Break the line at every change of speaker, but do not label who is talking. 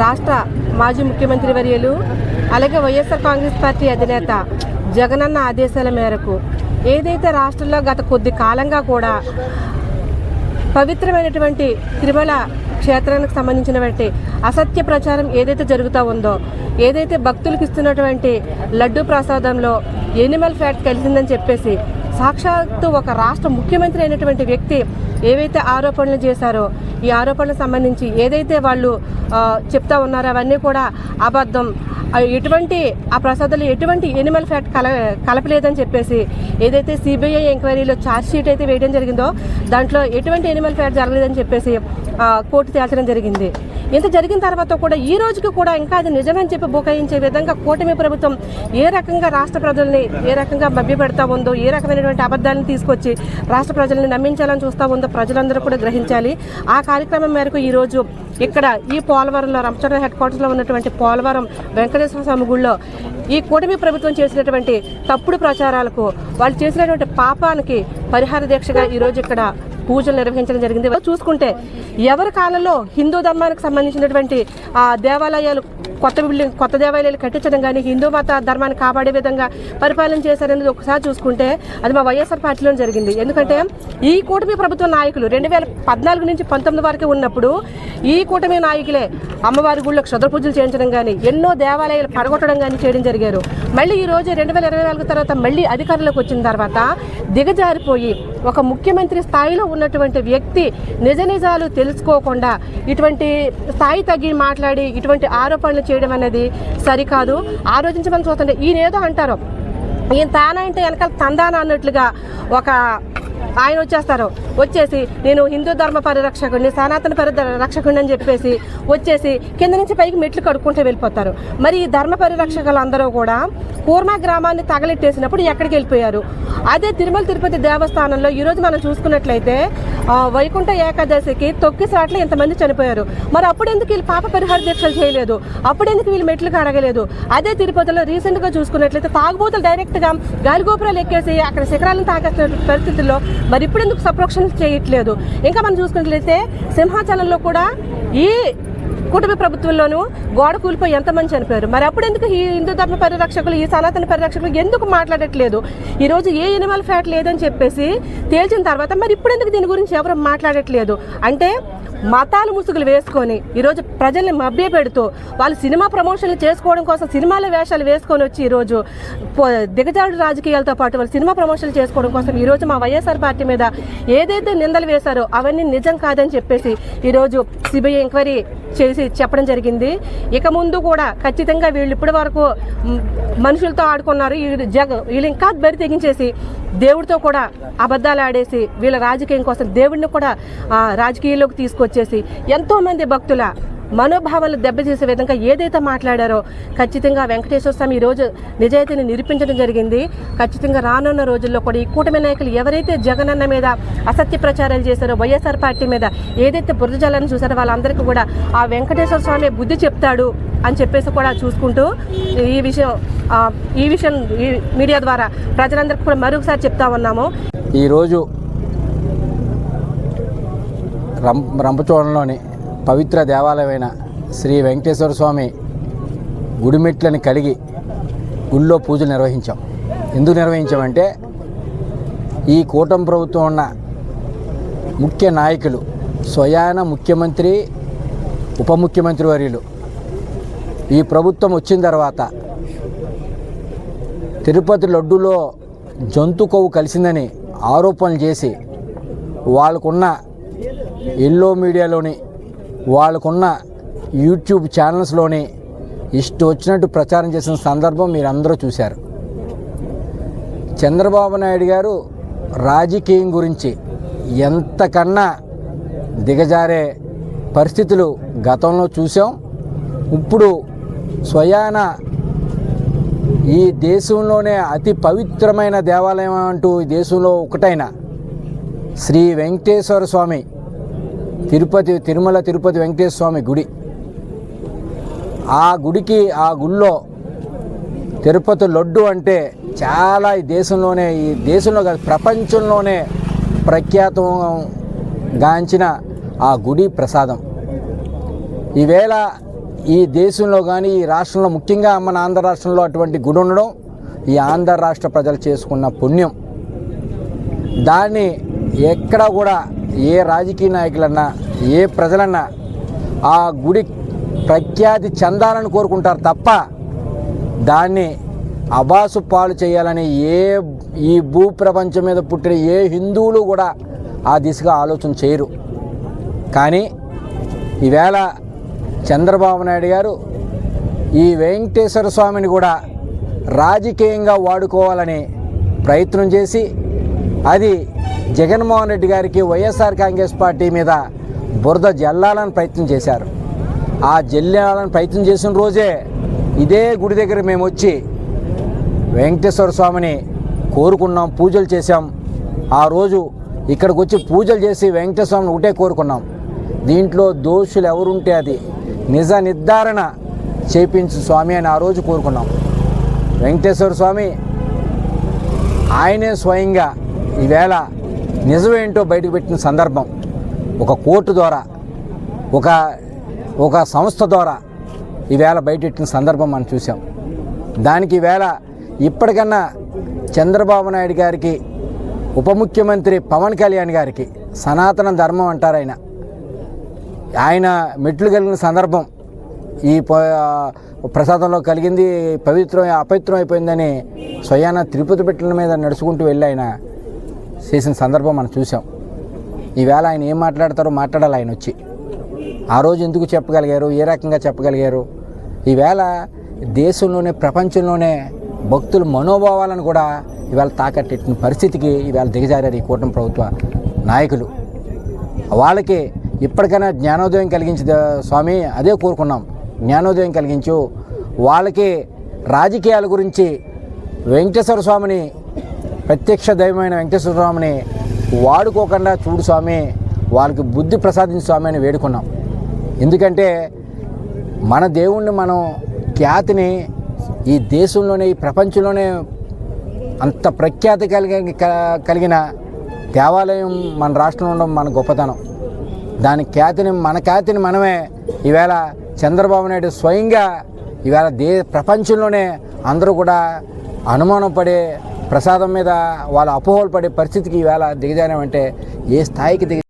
రాష్ట్ర మాజీ ముఖ్యమంత్రి వర్యులు అలాగే వైఎస్ఆర్ కాంగ్రెస్ పార్టీ అధినేత జగనన్న ఆదేశాల మేరకు ఏదైతే రాష్ట్రంలో గత కొద్ది కాలంగా కూడా పవిత్రమైనటువంటి తిరుమల క్షేత్రానికి సంబంధించినటువంటి అసత్య ప్రచారం ఏదైతే జరుగుతూ ఉందో ఏదైతే భక్తులకు ఇస్తున్నటువంటి లడ్డు ప్రసాదంలో ఎనిమల్ ఫ్యాట్ కలిసిందని చెప్పేసి సాక్షాత్తు ఒక రాష్ట్ర ముఖ్యమంత్రి అయినటువంటి వ్యక్తి ఏవైతే ఆరోపణలు చేశారో ఈ ఆరోపణలకు సంబంధించి ఏదైతే వాళ్ళు చెప్తా ఉన్నారో అవన్నీ కూడా అబద్ధం. ఎటువంటి ఆ ప్రసాదాలు ఎటువంటి ఎనిమల్ ఫ్యాట్ కల కలపలేదని చెప్పేసి ఏదైతే సిబిఐ ఎంక్వైరీలో ఛార్జ్ షీట్ అయితే వేయడం జరిగిందో దాంట్లో ఎటువంటి ఎనిమల్ ఫ్యాట్ జరగలేదని చెప్పేసి కోర్టు తేల్చడం జరిగింది. ఇంత జరిగిన తర్వాత కూడా ఈ రోజుకి కూడా ఇంకా అది నిజమని చెప్పి బుకాయించే విధంగా కూటమి ప్రభుత్వం ఏ రకంగా రాష్ట్ర ప్రజల్ని ఏ రకంగా మభ్యపెడతా ఉందో ఏ రకమైనటువంటి అబద్ధాలను తీసుకొచ్చి రాష్ట్ర ప్రజల్ని నమ్మించాలని చూస్తూ ఉందో ప్రజలందరూ కూడా గ్రహించాలి. ఆ కార్యక్రమం మేరకు ఈరోజు ఇక్కడ ఈ పోలవరంలో రంపచోడ హెడ్ క్వార్టర్స్లో ఉన్నటువంటి పోలవరం వెంకటేశ్వర స్వామి గుళ్ళో ఈ కూటమి ప్రభుత్వం చేసినటువంటి తప్పుడు ప్రచారాలకు వాళ్ళు చేసినటువంటి పాపానికి పరిహార దీక్షగా ఈరోజు ఇక్కడ పూజలు నిర్వహించడం జరిగింది. చూసుకుంటే ఎవరి కాలంలో హిందూ ధర్మానికి సంబంధించినటువంటి ఆ దేవాలయాలు కొత్త బిల్డింగ్ కొత్త దేవాలయాలు కట్టించడం కానీ హిందూ మత ధర్మాన్ని కాపాడే విధంగా పరిపాలన చేశారనేది ఒకసారి చూసుకుంటే అది మా వైఎస్ఆర్ పార్టీలో జరిగింది. ఎందుకంటే ఈ కూటమి ప్రభుత్వ నాయకులు రెండు వేల పద్నాలుగు నుంచి పంతొమ్మిది వరకు ఉన్నప్పుడు ఈ కూటమి నాయకులే అమ్మవారి గుళ్ళో క్షుద్ర పూజలు చేయించడం కానీ ఎన్నో దేవాలయాలు పడగొట్టడం కానీ చేయడం జరిగారు. మళ్ళీ ఈ రోజు రెండు వేల ఇరవై నాలుగు తర్వాత మళ్ళీ అధికారంలోకి వచ్చిన తర్వాత దిగజారిపోయి ఒక ముఖ్యమంత్రి స్థాయిలో ఉన్నటువంటి వ్యక్తి నిజ నిజాలు తెలుసుకోకుండా ఇటువంటి స్థాయి తగ్గి మాట్లాడి ఇటువంటి ఆరోపణలు చేయడం అనేది సరికాదు. ఆలోచించమని చూస్తుంటే ఈయన ఏదో అంటారు. ఈయన తానంటే వెనకాల తందాన అన్నట్లుగా ఒక ఆయన వచ్చేస్తారు. వచ్చేసి నేను హిందూ ధర్మ పరిరక్షకుడిని సనాతన పరిరక్షకుడిని అని చెప్పేసి వచ్చేసి కింద నుంచి పైకి మెట్లు కడుక్కుంటూ వెళ్ళిపోతారు. మరి ఈ ధర్మ పరిరక్షకులందరూ కూడా కూర్మ గ్రామాన్ని తగలెట్టేసినప్పుడు ఎక్కడికి వెళ్ళిపోయారు? అదే తిరుమల తిరుపతి దేవస్థానంలో ఈరోజు మనం చూసుకున్నట్లయితే వైకుంఠ ఏకాదశికి తొక్కిసాట్లు ఇంతమంది చనిపోయారు. మరి అప్పుడు ఎందుకు వీళ్ళు పాప పరిహార దీక్షలు చేయలేదు? అప్పుడు ఎందుకు వీళ్ళు మెట్లు కడగలేదు అదే తిరుపతిలో రీసెంట్గా చూసుకున్నట్లయితే తాగుబోతులు డైరెక్ట్గా గాలిగోపురాలు ఎక్కేసి అక్కడ శిఖరాలను తాకేస్తున్న పరిస్థితుల్లో మరి ఇప్పుడు ఎందుకు సప్రోక్షణ చేయట్లేదు? ఇంకా మనం చూసుకున్నట్లయితే సింహాచలంలో కూడా ఈ కుటుంబ ప్రభుత్వంలోనూ గోడ కూలిపోయి ఎంతమంది చనిపోయారు? మరి అప్పుడు ఎందుకు ఈ హిందూ ధర్మ పరిరక్షకులు ఈ సనాతన పరిరక్షకులు ఎందుకు మాట్లాడట్లేదు? ఈరోజు ఏ ఎనిమల్ ఫ్యాట్ లేదని చెప్పేసి తేల్చిన తర్వాత మరి ఇప్పుడు ఎందుకు దీని గురించి ఎవరు మాట్లాడట్లేదు? అంటే మతాలు ముసుగులు వేసుకొని ఈరోజు ప్రజల్ని మభ్య పెడుతూ వాళ్ళు సినిమా ప్రమోషన్లు చేసుకోవడం కోసం సినిమాల వేషాలు వేసుకొని వచ్చి ఈరోజు దిగజాడు రాజకీయాలతో పాటు వాళ్ళు సినిమా ప్రమోషన్లు చేసుకోవడం కోసం ఈరోజు మా వైఎస్ఆర్ పార్టీ మీద ఏదైతే నిందలు వేశారో అవన్నీ నిజం కాదని చెప్పేసి ఈరోజు సిబిఐ ఎంక్వైరీ చేసి చెప్పడం జరిగింది. ఇక ముందు కూడా ఖచ్చితంగా వీళ్ళు ఇప్పటి వరకు మనుషులతో ఆడుకున్నారు. వీళ్ళు జగ వీళ్ళు ఇంకా బరి తెగించేసి దేవుడితో కూడా అబద్ధాలు ఆడేసి వీళ్ళ రాజకీయం కోసం దేవుడిని కూడా రాజకీయాల్లోకి తీసుకొచ్చేసి ఎంతోమంది భక్తుల మనోభావాలు దెబ్బతీసే విధంగా ఏదైతే మాట్లాడారో ఖచ్చితంగా వెంకటేశ్వర స్వామి ఈరోజు నిజాయితీని నిరూపించడం జరిగింది. ఖచ్చితంగా రానున్న రోజుల్లో కూడా ఈ కూటమి నాయకులు ఎవరైతే జగనన్న మీద అసత్య ప్రచారాలు చేశారో వైఎస్ఆర్ పార్టీ మీద ఏదైతే బురదజాలను చూసారో వాళ్ళందరికీ కూడా ఆ వెంకటేశ్వర స్వామి బుద్ధి చెప్తాడు అని చెప్పేసి కూడా చూసుకుంటూ ఈ విషయం ఈ విషయం ఈ మీడియా ద్వారా ప్రజలందరికీ కూడా మరొకసారి చెప్తా ఉన్నాము.
ఈరోజు రం రంపచోడలోని పవిత్ర దేవాలయమైన శ్రీ వెంకటేశ్వర స్వామి గుడిమెట్లని కలిగి గుళ్ళో పూజలు నిర్వహించాం. ఎందుకు నిర్వహించామంటే ఈ కూటమి ప్రభుత్వం ఉన్న ముఖ్య నాయకులు స్వయాన ముఖ్యమంత్రి ఉప ముఖ్యమంత్రి వర్యులు. ఈ ప్రభుత్వం వచ్చిన తర్వాత తిరుపతి లడ్డులో జంతు కొవ్వు కలిసిందని ఆరోపణలు చేసి వాళ్ళకున్న ఎల్లో మీడియాలోని వాళ్ళకున్న యూట్యూబ్ ఛానల్స్లోని ఇష్టం వచ్చినట్టు ప్రచారం చేసిన సందర్భం మీరు అందరూ చూశారు. చంద్రబాబు నాయుడు గారు రాజకీయం గురించి ఎంతకన్నా దిగజారే పరిస్థితులు గతంలో చూసాం ఇప్పుడు స్వయాన ఈ దేశంలోనే అతి పవిత్రమైన దేవాలయం అంటూ ఈ దేశంలో ఒకటైన శ్రీ వెంకటేశ్వర స్వామి తిరుపతి తిరుమల తిరుపతి వెంకటేశ్వర స్వామి గుడి. ఆ గుడికి ఆ గుళ్ళో తిరుపతి లడ్డు అంటే చాలా ఈ దేశంలోనే ఈ దేశంలో కాదు ప్రపంచంలోనే ప్రఖ్యాతం గాంచిన ఆ గుడి ప్రసాదం. ఈవేళ ఈ దేశంలో కానీ ఈ రాష్ట్రంలో ముఖ్యంగా మన ఆంధ్ర రాష్ట్రంలో అటువంటి గుడి ఉండడం ఈ ఆంధ్ర రాష్ట్ర ప్రజలు చేసుకున్న పుణ్యం. దాన్ని ఎక్కడ కూడా ఏ రాజకీయ నాయకులన్నా ఏ ప్రజలన్నా ఆ గుడి ప్రఖ్యాతి చెందాలని కోరుకుంటారు తప్ప దాన్ని అబాసు పాలు చేయాలని ఏ ఈ భూ ప్రపంచం మీద పుట్టిన ఏ హిందువులు కూడా ఆ దిశగా ఆలోచన చేయరు. కానీ ఈవేళ చంద్రబాబు నాయుడు గారు ఈ వెంకటేశ్వర స్వామిని కూడా రాజకీయంగా వాడుకోవాలని ప్రయత్నం చేసి అది జగన్మోహన్ రెడ్డి గారికి వైఎస్ఆర్ కాంగ్రెస్ పార్టీ మీద బురద జల్లాలని ప్రయత్నం చేశారు. ఆ జల్లాలని ప్రయత్నం చేసిన రోజే ఇదే గుడి దగ్గర మేము వచ్చి వెంకటేశ్వర స్వామిని కోరుకున్నాం పూజలు చేశాం. ఆ రోజు ఇక్కడికి వచ్చి పూజలు చేసి వెంకటేశ్వర స్వామిని ఒకటే కోరుకున్నాం. దీంట్లో దోషులు ఎవరుంటే అది నిజ నిర్ధారణ చేపించు స్వామి అని ఆ రోజు కోరుకున్నాం. వెంకటేశ్వర స్వామి ఆయనే స్వయంగా ఈవేళ నిజమేంటో బయటకు పెట్టిన సందర్భం ఒక కోర్టు ద్వారా ఒక ఒక సంస్థ ద్వారా ఈవేళ బయటెట్టిన సందర్భం మనం చూసాం దానికి ఈవేళ ఇప్పటికన్నా చంద్రబాబు నాయుడు గారికి ఉప ముఖ్యమంత్రి పవన్ కళ్యాణ్ గారికి సనాతన ధర్మం అంటారు ఆయన. ఆయన మెట్లు కలిగిన సందర్భం ఈ ప్రసాదంలో కలిగింది పవిత్రం అపవిత్రం అయిపోయిందని స్వయాన తిరుపతి పెట్టల మీద నడుచుకుంటూ వెళ్ళి ఆయన చేసిన సందర్భం మనం చూసాం. ఈవేళ ఆయన ఏం మాట్లాడతారో మాట్లాడాలి ఆయన వచ్చి. ఆ రోజు ఎందుకు చెప్పగలిగారు? ఏ రకంగా చెప్పగలిగారు? ఈవేళ దేశంలోనే ప్రపంచంలోనే భక్తుల మనోభావాలను కూడా ఇవాళ తాకట్టెట్టిన పరిస్థితికి ఇవాళ దిగజారారు ఈ కూటమి ప్రభుత్వ నాయకులు. వాళ్ళకి ఇప్పటికైనా జ్ఞానోదయం కలిగించే స్వామి అదే కోరుకున్నాం. జ్ఞానోదయం కలిగించు. వాళ్ళకి రాజకీయాల గురించి వెంకటేశ్వర స్వామిని ప్రత్యక్ష దైవమైన వెంకటేశ్వర స్వామిని వాడుకోకుండా చూడు స్వామి వాళ్ళకి బుద్ధి ప్రసాదించు స్వామి అని వేడుకున్నాం. ఎందుకంటే మన దేవుణ్ణి మనం ఖ్యాతిని ఈ దేశంలోనే ఈ ప్రపంచంలోనే అంత ప్రఖ్యాతి కలిగి క- కలిగిన దేవాలయం మన రాష్ట్రంలో ఉండడం మన గొప్పతనం. దాని ఖ్యాతిని మన ఖ్యాతిని మనమే ఈవేళ చంద్రబాబు నాయుడు స్వయంగా ఈవేళ దే ప్రపంచంలోనే అందరూ కూడా అనుమానం పడే ప్రసాదం మీద వాళ్ళ అపోహలు పడే పరిస్థితికి ఈవేళ దిగజారామంటే ఏ స్థాయికి దిగ